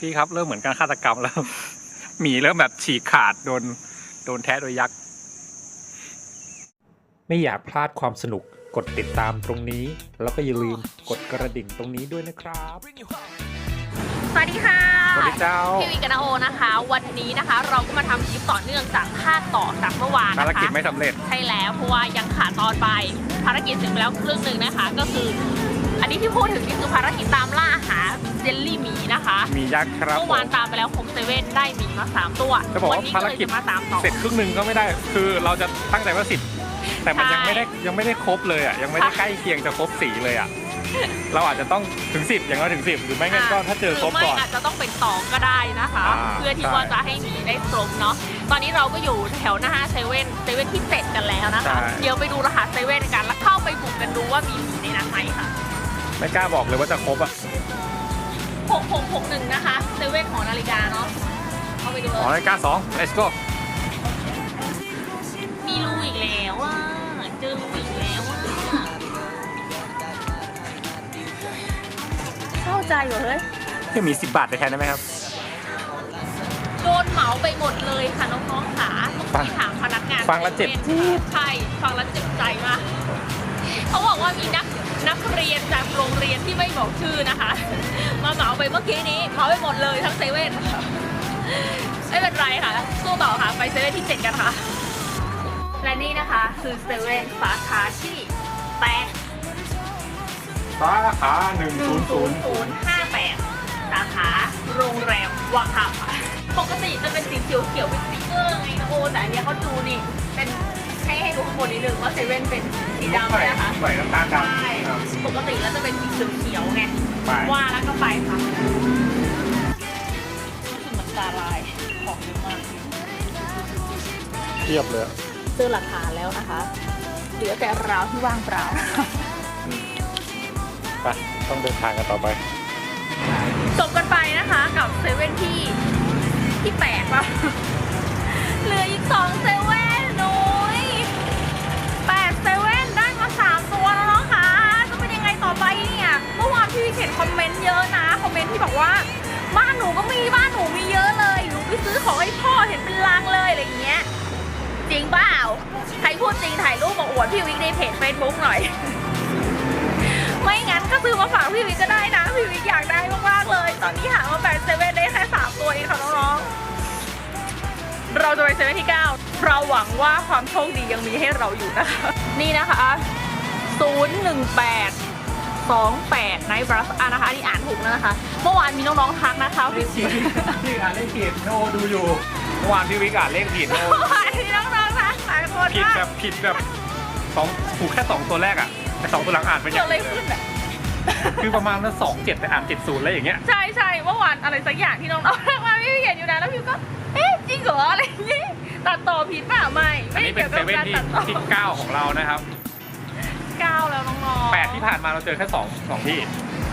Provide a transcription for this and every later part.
พี่ครับเริ่มเหมือนการฆาตกรรมแล้วหมีเริ่มแบบฉีกขาดโดนโดนแท้โดยยักษ์ ไม่อยากพลาดความสนุกกดติดตามตรงนี้ แล้วก็อย่าลืมกดกระดิ่งตรงนี้ด้วยนะครับ สวัสดีค่ะสวัสดีเจ้า พี่วิกบนาโอนะคะ วันนี้นะคะ เราก็มาทำคลิปต่อเนื่องจากภาคต่อจากเมื่อวานภารนะกิจคะไม่สำเร็จ ใช่แล้วเพราะว่ายังขาดตอนไปภารกิจถึงไปแล้วครึ่งหนึ่งนะคะ ก็คืออั นนี้ที่พูดถึงนี่คือภารกิจตามล่าหาเจลลี่หมีนะคะมียักษ์ครับเมื่อผวานมตามไปแล้วครบเซเว่นได้หมีมาสามตัวจะบอกวัว่านี้ภารเลยกิจจะมาตามต่อเสร็จครึ่งหนึ่งก็ไม่ได้ คือเราจะตั้งใจว่าสิบแต่มันใช่ยังไม่ได้ยังไม่ได้ครบเลยอะยังไม่ได้ใช่ใกล้เคียงจะครบสีเลยอะเราอาจจะต้องถึงสิบอย่างน้อยถึงสิบหรือไม่งั้นก็ถ้าเจอครบหไม่ก่อนอาจจะต้องเป็นต่อก็ได้นะคะอ่าเพื่อที่ใช่ว่าจะให้หมีได้ครบเนาะตอนนี้เราก็อยู่แถวหน้าเซเว่นเซเว่นที่เจ็ดกันแล้วนะคะ เดี๋ยวไปดูรหัสเซเว่นกันแล้วเข้าไปบุกกันดูว่ามีหมีในนั้นไหมค่ะ ไม่กล้าบอกเลยว่าจะครบอะ6661 นะคะเซเว่นของนาฬิกาเนาะเข้าไปดูเลอ๋อยรายการสอง let's go มีรูอีกแล้วอะเจอรูอีกแล้วอะเข้าใจเหรอเฮ้ยที่มีสิบบาทไปแทนได้ไหมครับ โดนเหมาไปหมดเลยค่ะน้องๆขาเมื่อกี้ถามพนักงานฟังแล้วเจ็บใช่ฟังแล้วเจ็บใจมาก เขาบอกว่ามีนักนักเรียนจากโรงเรียนที่ไม่บอกชื่อนะคะ มาเหมาไปเมื่อกี้นี้เหมาไปหมดเลยทั้งเซเว่นไม่เป็นไรค่ะสู้ต่อค่ะไปเซเว่นที่เจ็ดกันค่ะ และนี่นะคะคือเซเว่นสาขาที่แปดสาขาหนึ่งศูนย์ศูนย์ศูนย์ห้าแปดสาขาโรงแรมวังหับค่ะปกติจะเป็นสีเขียวเขียวๆเป็นสติ๊กเกอร์ไงนะโอแต่อันเนี้ยเขาดูนี่เป็นให้ให้ดูข้างบนนิดนึงว่าเซเว่นเป็น สีดำเลยนะคะใส่น้ำตาลดใช่ำครับปกติแล้วจะเป็นสีเขียวเขียวๆไงไปว่าแล้วก็ไปค่ะรู้สึกเหมือนตาลายของเยอะมากเทียบเลยอะเจอหลักฐานแล้วนะคะเหลือแต่ราวที่ว่างเปล่าไปต้องเดินทางกันต่อไปจบกันไปนะคะกับเซเว่นที่ที่แปดป่ะเหลืออีกสองเซเว่น พี่วิเห็นคอมเมนต์เยอะนะ คอมเมนต์ที่บอกว่าบ้านหนูก็มีบ้านหนูมีเยอะเลยหนูไปซื้อของให้พ่อเห็นเป็นลังเลยอะไรอย่างเงี้ย จริงเปล่า ใครพูดจริงถ่ายรูปมาอวดพี่วิกในเพจเฟซบุ๊กหน่อย ไม่งั้นก็ซื้อมาฝากพี่วิกก็ได้นะ พี่วิกอยากได้มากๆเลย ตอนนี้หามาแปดเซเว่นได้แค่สามตัวเองค่ะน้องๆ เราจะไปเซเว่นที่9เราหวังว่าความโชคดียังมีให้เราอยู่นะคะ นี่นะคะ018 28ไนบรัสอะนะคะอันนี่อ่านถูกแล้วนะคะ เมื่อวานมีน้องๆทักนะคะพี่พี่พี่อ่านเลขผิดโนดูอยู่เมื่อวานพี่วิกอ่านเลขผิดโนเมื่อวานมีน้องๆทักหลายคนผิดว่าแบบผิดแบบสองถูกแค่สองตัวแรกอะแต่สองตัวหลังอ่านเป็นอเกิดย่างอะไรอื่นขึ้นอะคือประมาณนั้นสองเจ็ดแต่อ่านเจ็ดศูนย์อะไรอย่างเงี้ยใช่ใช่เมื่อวานอะไรสักอย่างที่น้องๆทักมาพี่เห็นอยู่นะแล้วพี่ก็เอ๊ะจริงเหรออะไรอย่างงี้ตัดต่อผิดเปล่าไม่อันไม่นี้เป็นเกี่ยวเซกับเว่นการที่ตัดต่อ ที่เก้าของเรานะครับ เก้าแล้วน้องๆแปดที่ผ่านมาเราเจอแค่สองสองที่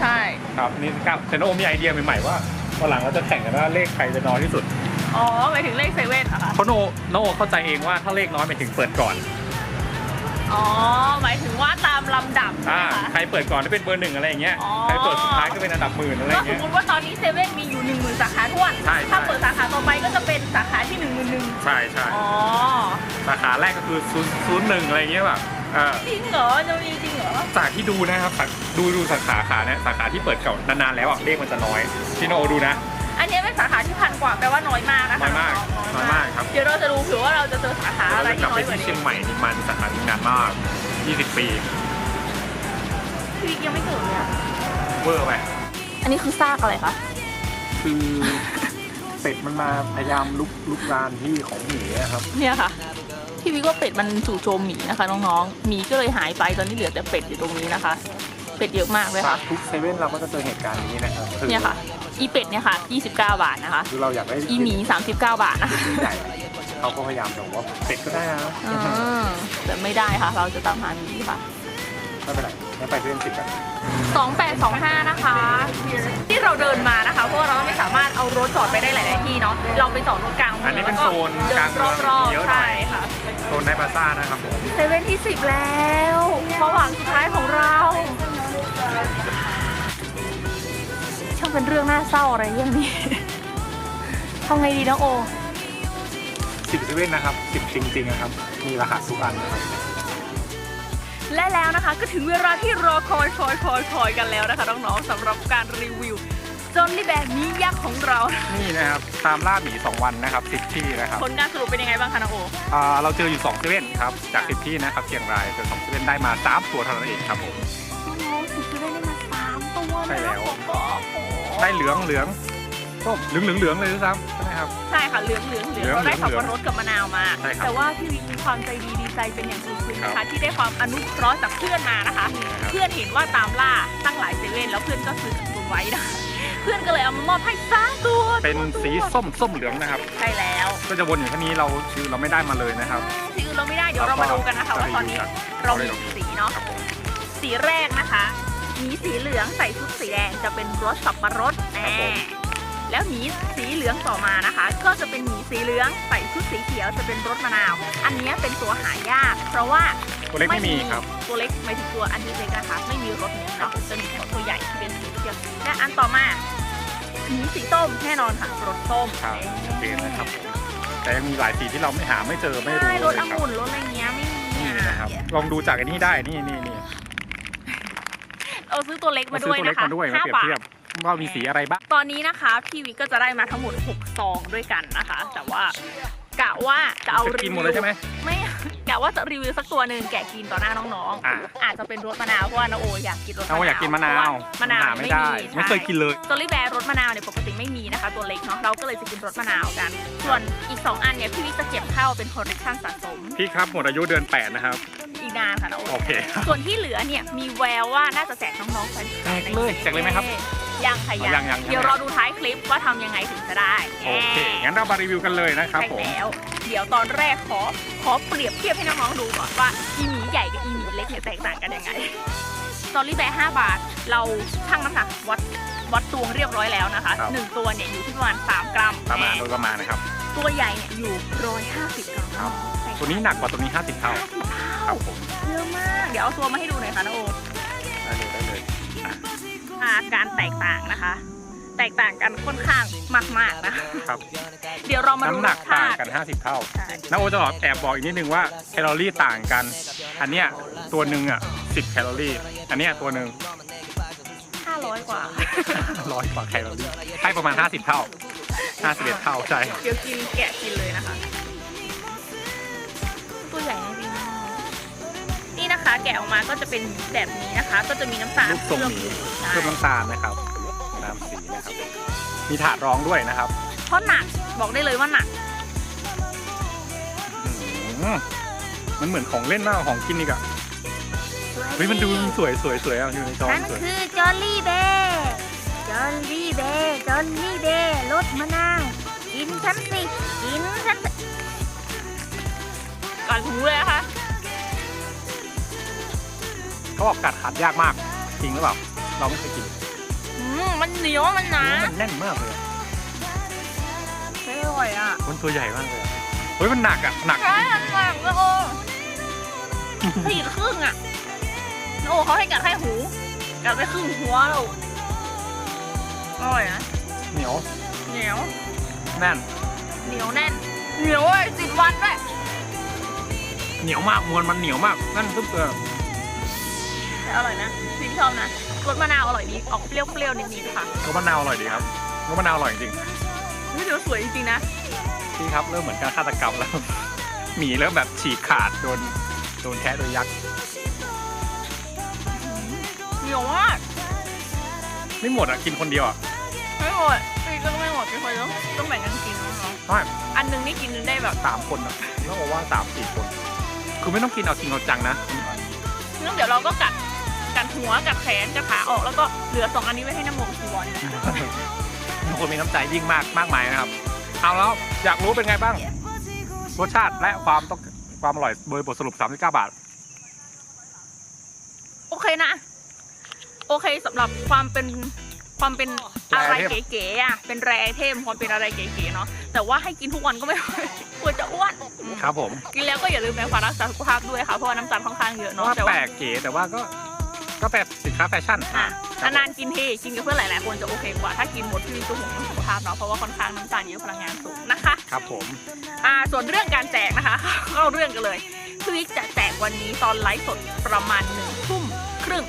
ใช่ครับนี่เก้าแต่โนมีไอเดียใหม่ๆว่าวันหลังเราจะแข่งกันว่าเลขใครจะน้อยที่สุดอ๋อหมายถึงเลขเซเว่นเหรอคะเพราะโนโนเข้าใจเองว่าถ้าเลขน้อยหมายถึงเปิดก่อนอ๋อหมายถึงว่าตามลำดับใช่อ่าไหมคะใครเปิดก่อนจะเป็นเบอร์หนึ่งอะไรอย่างเงี้ยอ๋อใครเปิดสุดท้ายก็เป็นอันดับหมื่นอะไรอก็ย่างสมเงี้ยมติว่าตอนนี้เซเว่นมีอยู่หนึ่งหมื่นสาขาท้วนใช่ใช่ถ้าเปิดสาขาต่อไปก็จะเป็นสาขาที่หนึ่งหมื่นหนึ่งใช่ใช่อ๋อสาขาแรกก็คือศูนย์ศูนย์หนึ่งอะไรอย่างเงี้ยแบบเออจริงเหรอจะมีจริงเหรอ จากที่ดูนะครับสาดูดูสาขาขาเนี่ยสาขาที่เปิดเก่านานๆแล้วอะเลขมันจะน้อยที่โนดูนะ อันนี้เป็นสาขาที่พันกว่าแปลว่าน้อยมากนะคะน้อยมากน้อยมากครับ เดี๋ยวเราจะดูเผื่อว่าเราจะเจอสาขาเราอะไรจะกลับที่น้ไปอยกว่าที่นี้เชียงใหม่นี่มันสาขาที่นานมาก 20 ปีพี่วิกยังไม่เกิดเลยอะเวอร์ไปอันนี้คือซากอะไรคะ คือเป็ดมันมาพยายามลุกลุกรานที่ของหมีนะครับ เนี่ยค่ะ พี่วิกว่าเป็ดมันจู่โจมหมีนะคะน้องๆหมีก็เลยหายไปตอนนี้เหลือแต่เป็ดอยู่ตรงนี้นะคะ เป็ดเยอะมากเลยค่ะทุกเซเว่นเราก็จะเจอเหตุการณ์นี้นะครับเนี่ยค่ะ อีเป็ดเนี่ยค่ะ 29 บาทนะคะคือเราอยากได้อีหมี 39 บาทนะคะใหญ่เขาก็พยายามบอกว่าเป็ดก็ได้นะอืมแต่ไม่ได้ค่ะ เราจะตามหาหมีค่ะไม่เป็นไรไม่ไปเรื่องสิบกัน2825 นะคะ ที่เราเดินมานะคะ เพราะว่าเราไม่สามารถเอารถจอดไปได้หลาย ๆ ที่เนาะ เราไปจอดรถกลางเมือัอนงนี้แล้เป็นวก็โซนเดิกลางนเมืองรอบเยอะๆหน่ใช่อยค่ะ โซนในบาซ่านะครับผมเซเว่นที่10แล้วความหวังสุดท้ายของเราช่างเป็นเรื่องน่าเศร้าอะไรอย่างนี้ทำไงดีนะโอสิบเซเว่นนะครับสิบจริงๆนะครับ มีรหัสทุกอันนะครับและแล้วนะคะก็ถึงเวลาที่รอคอยคอยคอยคอยกันแล้วนะคะน้องๆสำหรับการรีวิว จอนนี่แบกนี้ยักษ์ของเรา นี่นะครับตามล่าหมี 2 วันนะครับสิบที่นะครับผลงานสรุปเป็นยังไงบ้างคะน้องโออ่าเราเจออยู่2เซเว่นครับจากสิบที่นะครับเชียงรายเจอสองเซเว่นได้มาสามตัวเท่านั้นเองครับผมน้องสุดจะได้ได้มาสามตัวใช่แล้ว ได้เหลืองเหลืองส้มเหลืองเหลืองเหลืองเลยด้วยซ้ำใช่ไหมครับ ใช่ค่ะเหลืองเหลืองเหลืองเราได้สับปะรดกับมะนาวมา ใช่ครับแต่ว่าพี่วิกมีความใจดีดีใจเป็นอย่างสูงสุดนะครัคะ บที่ได้ความอนุเคราะห์จากเพื่อนมานะคะ ครับ เพื่อนเห็นว่าตามล่าตั้งหลายเซเว่นแล้วเพื่อนก็ซื้อกับตุนไว้นะ พื่อนก็เลยเอามามอบให้สามตัวเป็นสีส้มส้มเหลืองนะครับ ใช่แล้วก็จะวนอยู่แค่นี้เราคือเราไม่ได้มาเลยนะครับ สีอื่นเราไม่ได้เดี๋ยวเรามาดูกันนะคะว่าตอนนี้เรามีกี่สีเนาะครับผมสีแรกนะคะ มีสีเหลืองใส่ชุดสีแดงจะเป็นรสสับปะรดแน่ แล้วหมีสีเหลืองต่อมานะคะ ก็จะเป็นหมีสีเหลืองใส่ชุดสีเขียวจะเป็นรสมะนาว อันเนี้ยเป็นตัวหายาก เพราะว่าตัวเล็กไม่มีครับ ตัวเล็กหมายถึงตัวอันที่เล็กนะคะไม่มีรสนี้เนาะจะมีแค่ตัวใหญ่ที่เป็นสีเขียวและอันต่อมาหมีสีส้มแน่นอนค่ะรสส้มครับชัดเจนนะครับผมแต่ยังมีหลายสีที่เราไม่หาไม่เจอไม่รู้ใช่เลยรสคอรับงุ่นรสอะไรเงี้ยไม่มีนี่อะนะครับลองดูจากอันนี้ได้นี่นี่นี่เอาซื้อตัวเล็กเรามาซื้ด้อวยตัวเล็กนะคะมาด้วยมาห้าเปรียบบาเทียทบ ว่ามีสีอะไรบ้าง ตอนนี้นะคะพี่วิกก็จะได้มาทั้งหมด6ซองด้วยกันนะคะ แต่ว่ากะว่าจะเอาจะรีกินหมวิดวเลยใช่ไหมไม่กะว่าจะรีวิวสักตัวหนึ่งแกะกินต่อหน้าน้องอะ ๆ อาจจะเป็นรสมะนาวเพราะว่านาโออยากกินรสมะนาวเอาอยากกินมะนาวเพระมะนาวหาไม่ได้ ไม่เคยกินเลยสตอรี่แบร์รสมะนาวเนี่ยปกติไม่มีนะคะ ตัวเล็กเนาะเราก็เลยจะกินรสมะนาวกัน ส่วนอีก 2 อันเนี่ยพี่วิกจะเก็บเข้าเป็นคอลเลคชันสะสมพี่ครับหมดอายุเดือน 8 นะครับ อีกนานค่ะนาโอ โอเคครับส่วนที่เหลือเนี่ยมีแววว่าน่าจะแจกน้องๆแฟนๆแจกเลยแจกเลยไหมครับ ยังค่ะอ๋อยัยังงยัง เดี๋ยวรอดูท้ายคลิปว่าทำยังไงถึงจะได้โอเค งั้นเรามารีวิวกันเลยนะครับใช่ผม แล้ว เดี๋ยวตอนแรกขอขอเปรียบเทียบให้น้องๆดูก่อนว่าอีหมีใหญ่กับอีหมีเล็กเนี่ยแตกต่างกันยังไงสตอรี่แบร์5บาท เราชั่งน้ำหนักวัดวัดตวงเรียบร้อยแล้วนะคะครับ หนึ่งตัวเนี่ยอยู่ที่ประมาณ 3 กรัมประมาณโดยประมาณนะครับ ตัวใหญ่เนี่ยอยู่ 150 กรัมครับ แตกตัวนี้หนักกว่าตัวนี้ 50 เท่า 50เท่าครับผม เยอะมาก เดี๋ยวเอาตัวมาให้ดูหน่อยค่ะน้าโอได้เลยได้เลย อาการแตกต่างนะคะ แตกต่างกันค่อนข้างมาก ๆนะครับ เดี๋ยวเรามาดูน้ำหนักรสชต่างติ กัน 50 เท่าใช่ น้าโอจะแอบบอกอีกนิดนึงว่าแคลอรี่ต่างกัน อันเนี้ยตัวหนึ่งอะ10แคลอรี่ อันเนี้ยตัวหนึ่ง 500 กว่า ร้อยกว่าแคลอรี่ให้ประมาณ 50 เท่า 51 เท่าใช่ เดี๋ยวกินแกะกินเลยนะคะ แกะออกมาก็จะเป็นแบบนี้นะคะ ก็จะมีน้ำตาลรูปทรงหมีใช่เพิ่มน้ำตาลนะครับน้ำสีนะครับ มีถาดรองด้วยนะครับเพราะหนักบอกได้เลยว่าหนัก อืมมันเหมือนของเล่นมากกว่าของกินอีกอะเฮ้ยมันดูสวยสวยสวยอะอยู่ในจอนั่นสวยคือจอลลี่เบย์จอลลี่เบย์จอลลี่เบย์รสมะนาว กินฉันสิ กินฉันสิก่อนหูเลยนะคะ เขาบอกกัดขัดยากมาก จริงหรือเปล่า เราไม่เคยกินอืมมันเหนียวมันหนาเนื้อมันแน่นมากเลยอะไม่อร่อยอะมันตัวใหญ่มากเลยอะเฮ้ยมันหนักอะหนัก ใช่มันหนักนะโอ้สี่ครึ่งอะโอ้เขาให้กัดแค่หู กัดไปครึ่งหัวเราอร่อยนะเหนียวเหนียว แน่น เหนียวแน่น เหนียวเลยสิบวันด้วย เหนียวมากมวลมันเหนียวมากนั่นปึ๊บเออ แต่อร่อยนะพี่ชอบนะรสมะนาวอร่อยดีออกเปรี้ยวๆนิดๆค่ะรสมะนาวอร่อยดีครับรสมะนาวอร่อยจริงนี่เดี๋ยวสวยจริงๆนะพี่ครับเริ่มเหมือนการฆาตกรรมแล้วหมีเริ่มแบบฉีกขาดโดนโดนแทะโดยยักษ์เหนียวมากไม่หมดอะกินคนเดียวอะไม่หมดพี่ก็ไม่หมดพี่คนต้องต้องแบ่งกันกินนะน้องใช่อันหนึงนี่กินได้แบบสามคนอะแล้วบอกว่าสามสี่คน คือไม่ต้องกินเอาจริงเอาจังนะงั้นเดี๋ยวเราก็กัด กัดหัวกัดแขนกัดขาออกแล้วก็เหลือสองอันนี้ไว้ให้น้ำมงชีวอนทุกคนมีน้ำใจยิ่งมากมากมายนะครับ เอาแล้วอยากรู้เป็นไงบ้าง รสชาติและความต้องความอร่อยโดยบทสรุป 39 บาท โอเคนะ โอเคสำหรับความเป็นความเป็นอะไรแรไอเทม เก๋ๆอะเป็นแรไอเทมความเป็นอะไรเก๋ๆเนาะแต่ว่าให้กินทุกวันก็ไม่ไหวกลัวจะอ้วนครับผมกินแล้วก็อย่าลืมแปรงฟันรักษาสุขภาพด้วยค่ะเพราะว่าน้ำตาลค่อนข้างเยอะเพราะเนาะว่าแต่แปลว่ากเก๋แต่ว่าก็ ก็เป็นสินค้าแฟชั่นอะครับนานๆกินทีกินกับเพื่อนหลายๆคนจะโอเคกว่าถ้ากินหมดที่จะห่วงเรื่องสุขภาพเนาะเพราะว่าค่อนข้างน้ำตาลเยอะพลังงานสูงนะคะครับผมอ่าส่วนเรื่องการแจกนะคะ เข้าเรื่องกันเลยพี่วิกจะแจกวันนี้ตอนไลฟ์สดประมาณหนึ่งทุ่มครึ่ง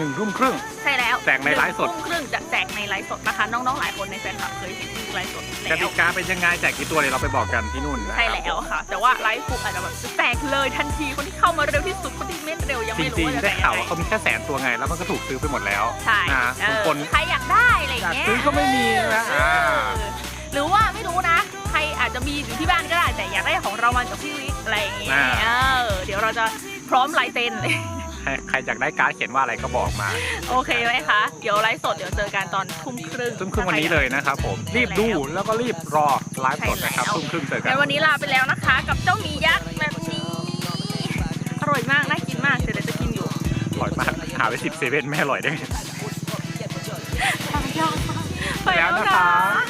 หนึ่งทุ่มครึ่ง ใช่แล้วแจกในไลฟ์สดหนึ่งทุ่มครึ่งจะแจกในไลฟ์สดนะคะ น้องๆหลายคนในแฟนคลับเคยเห็นที่ไลฟ์สดกแล้ติว กาเป็นยังไงแจกกี่ตัวเดี๋ยวเราไปบอกกันที่นู่นนะใช่ครับแล้วค่ะ แต่ว่าไลฟ์ปุ๊บอาจจะแบบแจกเลยทันทีคนที่เข้ามาเร็วที่สุดคนที่ไม่เร็วยังจไม่รู้ริงว่าๆจะได้แจกข่าวยังว่าไงเขามีแค่แสนตัวไง แล้วมันก็ถูกซื้อไปหมดแล้วใช่นะเอบางอคนใครอยากได้อะไรอย่างเงี้ยอยากซื้อก็ไม่มีนะอ่าเออหรือว่าไม่รู้นะ ใครอาจจะมีอยู่ที่บ้านก็ได้แต่อยากได้ของเรามาจากพี่วิกอะไรอย่างเงี้ยอ่า เออเดี๋ยวเราจะพร้อมลายเซ็นเลย ใครใครอยากได้การ์ดเขียนว่าอะไรก็บอกมาโอเคไหมคะ เดี๋ยวไลฟ์สดเดี๋ยวเจอกันตอนทุ่มครึ่งทุ่มครึ่งวันนี้เลยนะครับผมรีบดูแล้วก็รีบรอไลฟ์สดนะครับใช่แล้วทุ่มครึ่งเจอกังั้นนวันนี้ลาไปแล้วนะคะ กับเจ้าหมียักษ์แบบนี้อร่อยมากน่ากินมากเดี๋ยวจะกินอยู่อร่อยมากหาไปสิบเซเว่นไม่อร่อยได้ไงไปแล้วแล้วนะครัค่ะ